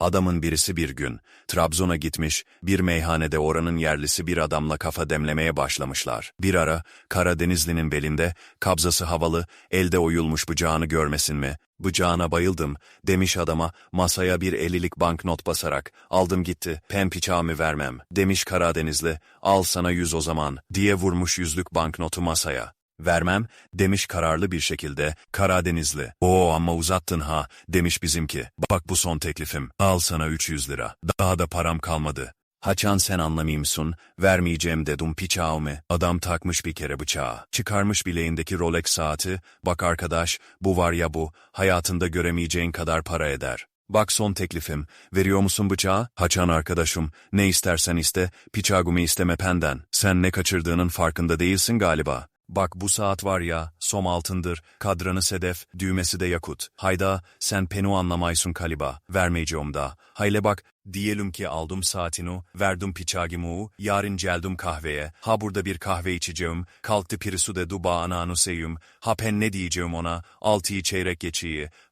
Adamın birisi bir gün, Trabzon'a gitmiş, bir meyhanede oranın yerlisi bir adamla kafa demlemeye başlamışlar. Bir ara, Karadenizli'nin belinde, kabzası havalı, elde oyulmuş bıçağını görmesin mi? Bıçağına bayıldım, demiş adama, masaya bir ellilik banknot basarak, aldım gitti, pem bıçağımı vermem, demiş Karadenizli, al sana yüz o zaman, diye vurmuş yüzlük banknotu masaya. Vermem, demiş kararlı bir şekilde, Karadenizli. Oo ama uzattın ha, demiş bizimki. Bak bu son teklifim, al sana 300 lira. Daha da param kalmadı. Haçan sen anlamayımsın, vermeyeceğim dedim piçağımı. Adam takmış bir kere bıçağı. Çıkarmış bileğindeki Rolex saati, bak arkadaş, bu var ya bu, hayatında göremeyeceğin kadar para eder. Bak son teklifim, veriyor musun bıçağı? Haçan arkadaşım, ne istersen iste, piçağımı isteme penden. Sen ne kaçırdığının farkında değilsin galiba. Bak bu saat var ya, som altındır, kadranı sedef, düğmesi de yakut. Hayda, sen penu anlamaysun kaliba, vermeyeceğim da. Hayle bak, diyelim ki aldım saatinu, verdim piçagimu, yarın geldim kahveye, ha burada bir kahve içeceğim, kalktı pirisu de duba ananu seyum, ha pen ne diyeceğim ona, altıyı çeyrek geçiyi,